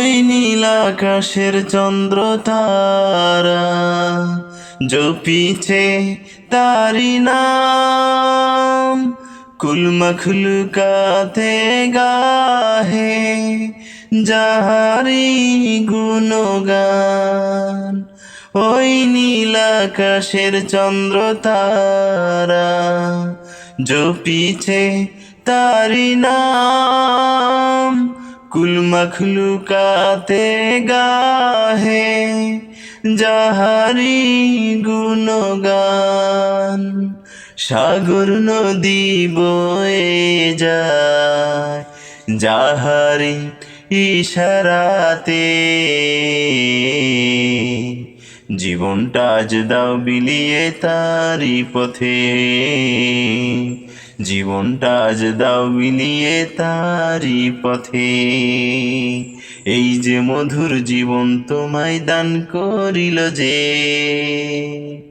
ওই নীল আকাশের চন্দ্র তারা জপিছে তারি নাম। কুল মখলুকাতে গাহে যাহারি গুণগান। ওই নীল আকাশের চন্দ্র তারা জপিছে তারি নাম। কুল মখলুকাতে গাহে যাহারি গুণগান, সাগর নদী বয়ে যায় যাহারি ইশারাতে। জীবনটা আজ দাও বিলিয়ে তারি পথে। জীবনটা আজ দাও বিলিয়ে তারি পথে। এই যে মধুর জীবন তোমায় দান করিল যে।